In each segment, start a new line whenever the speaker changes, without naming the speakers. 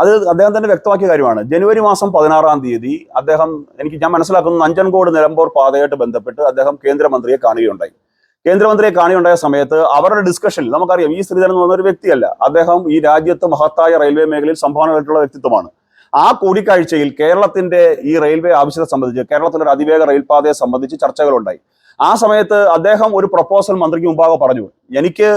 അത് അദ്ദേഹം തന്നെ വ്യക്തമാക്കിയ കാര്യമാണ്. ജനുവരി മാസം പതിനാറാം തീയതി അദ്ദേഹം എനിക്ക് ഞാൻ മനസ്സിലാക്കുന്നത് നഞ്ചൻകോട് നിലമ്പൂർ പാതയായിട്ട് ബന്ധപ്പെട്ട് അദ്ദേഹം കേന്ദ്രമന്ത്രിയെ കാണുകയുണ്ടായി. കേന്ദ്രമന്ത്രിയെ കാണുകയുണ്ടായ സമയത്ത് അവരുടെ ഡിസ്കഷനിൽ നമുക്കറിയാം ഈ ശ്രീധരൻ എന്ന് പറഞ്ഞ ഒരു വ്യക്തിയല്ല. അദ്ദേഹം ഈ രാജ്യത്ത് മഹത്തായ റെയിൽവേ മേഖലയിൽ സംഭാവന സംഭാവനകളായിട്ടുള്ള വ്യക്തിത്വമാണ്. ആ കൂടിക്കാഴ്ചയിൽ കേരളത്തിന്റെ ഈ റെയിൽവേ ആവശ്യത്തെ സംബന്ധിച്ച് കേരളത്തിലെ ഒരു അതിവേഗ റെയിൽപാതയെ സംബന്ധിച്ച് ചർച്ചകളുണ്ടായി. ആ സമയത്ത് അദ്ദേഹം ഒരു പ്രപ്പോസൽ മന്ത്രിക്ക് മുമ്പാകെ പറഞ്ഞു. എനിക്ക്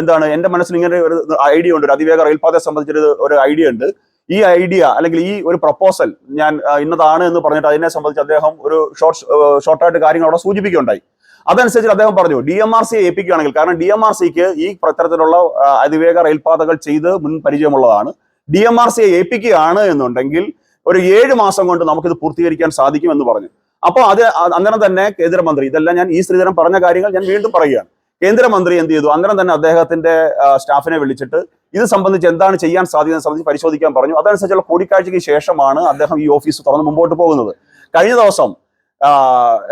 എന്താണ് എന്റെ മനസ്സിൽ ഇങ്ങനെ ഒരു ഐഡിയ ഉണ്ട് ഒരു അതിവേഗ റെയിൽപാതയെ സംബന്ധിച്ചൊരു ഒരു ഐഡിയ ഉണ്ട്. ഈ ഐഡിയ അല്ലെങ്കിൽ ഈ ഒരു പ്രപ്പോസൽ ഞാൻ ഇന്നതാണ് എന്ന് പറഞ്ഞിട്ട് അതിനെ സംബന്ധിച്ച് അദ്ദേഹം ഒരു ഷോർട്ട് ഷോർട്ടായിട്ട് കാര്യങ്ങൾ അവിടെ സൂചിപ്പിക്കുകയുണ്ടായി. അതനുസരിച്ച് അദ്ദേഹം പറഞ്ഞു ഡി എം ആർ സി ഏൽപ്പിക്കുകയാണെങ്കിൽ കാരണം ഡി എം ആർ സിക്ക് ഈ പ്രത്തരത്തിലുള്ള അതിവേഗ റെയിൽപാതകൾ ചെയ്ത് മുൻ പരിചയമുള്ളതാണ്. ഡി എം ആർ സിയെ ഏൽപ്പിക്കുകയാണ് എന്നുണ്ടെങ്കിൽ ഒരു ഏഴ് മാസം കൊണ്ട് നമുക്കിത് പൂർത്തീകരിക്കാൻ സാധിക്കും എന്ന് പറഞ്ഞു. അപ്പോൾ അത് അന്നേരം തന്നെ കേന്ദ്രമന്ത്രി ഇതെല്ലാം ഞാൻ ഈ ശ്രീധരൻ പറഞ്ഞ കാര്യങ്ങൾ ഞാൻ വീണ്ടും പറയുകയാണ്. കേന്ദ്രമന്ത്രി എന്ത് ചെയ്തു? അന്നേരം തന്നെ അദ്ദേഹത്തിന്റെ സ്റ്റാഫിനെ വിളിച്ചിട്ട് ഇത് സംബന്ധിച്ച് എന്താണ് ചെയ്യാൻ സാധ്യത സംബന്ധിച്ച് പരിശോധിക്കാൻ പറഞ്ഞു. അതനുസരിച്ചുള്ള കൂടിക്കാഴ്ചയ്ക്ക് ശേഷമാണ് അദ്ദേഹം ഈ ഓഫീസ് തുറന്ന് മുമ്പോട്ട് പോകുന്നത്. കഴിഞ്ഞ ദിവസം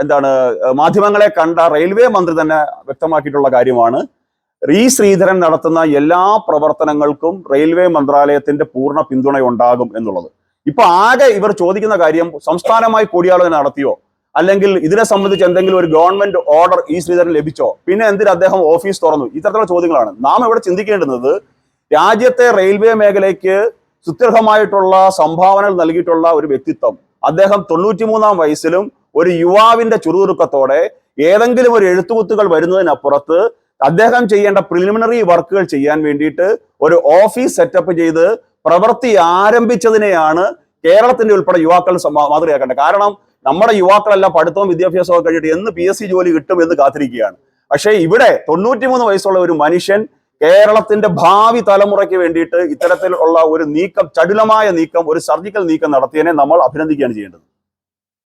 എന്താണ് മാധ്യമങ്ങളെ കണ്ട റെയിൽവേ മന്ത്രി തന്നെ വ്യക്തമാക്കിയിട്ടുള്ള കാര്യമാണ്. റീ ശ്രീധരൻ നടത്തുന്ന എല്ലാ പ്രവർത്തനങ്ങൾക്കും റെയിൽവേ മന്ത്രാലയത്തിന്റെ പൂർണ പിന്തുണയുണ്ടാകും എന്നുള്ളത്. ഇപ്പൊ ആകെ ഇവർ ചോദിക്കുന്ന കാര്യം സംസ്ഥാനമായി കൂടിയാലോചന നടത്തിയോ? അല്ലെങ്കിൽ ഇതിനെ സംബന്ധിച്ച് എന്തെങ്കിലും ഒരു ഗവൺമെന്റ് ഓർഡർ ഈ ശ്രീധരൻ ലഭിച്ചോ? പിന്നെ എന്തിന് അദ്ദേഹം ഓഫീസ് തുറന്നു? ഇത്തരത്തിലുള്ള ചോദ്യങ്ങളാണ്. നാം ഇവിടെ ചിന്തിക്കേണ്ടുന്നത് രാജ്യത്തെ റെയിൽവേ മേഖലയ്ക്ക് സുത്യർഹമായിട്ടുള്ള സംഭാവനകൾ നൽകിയിട്ടുള്ള ഒരു വ്യക്തിത്വം. അദ്ദേഹം തൊണ്ണൂറ്റിമൂന്നാം വയസ്സിലും ഒരു യുവാവിന്റെ ചുറുതുറുക്കത്തോടെ ഏതെങ്കിലും ഒരു എഴുത്തുകുത്തുകൾ വരുന്നതിനപ്പുറത്ത് അദ്ദേഹം ചെയ്യേണ്ട പ്രിലിമിനറി വർക്കുകൾ ചെയ്യാൻ വേണ്ടിയിട്ട് ഒരു ഓഫീസ് സെറ്റപ്പ് ചെയ്ത് പ്രവൃത്തി ആരംഭിച്ചതിനെയാണ് കേരളത്തിന്റെ ഉൾപ്പെടെ യുവാക്കൾ മാതൃകയാക്കേണ്ടത്. കാരണം നമ്മുടെ യുവാക്കളെല്ലാം പഠിത്തവും വിദ്യാഭ്യാസവും കഴിഞ്ഞിട്ട് എന്ന് പി എസ് സി ജോലി കിട്ടും എന്ന് കാത്തിരിക്കുകയാണ്. പക്ഷേ ഇവിടെ തൊണ്ണൂറ്റിമൂന്ന് വയസ്സുള്ള ഒരു മനുഷ്യൻ കേരളത്തിന്റെ ഭാവി തലമുറയ്ക്ക് വേണ്ടിയിട്ട് ഇത്തരത്തിലുള്ള ഒരു നീക്കം ചടുലമായ നീക്കം ഒരു സർജിക്കൽ നീക്കം നടത്തിയതിനെ നമ്മൾ അഭിനന്ദിക്കുകയാണ് ചെയ്യേണ്ടത്.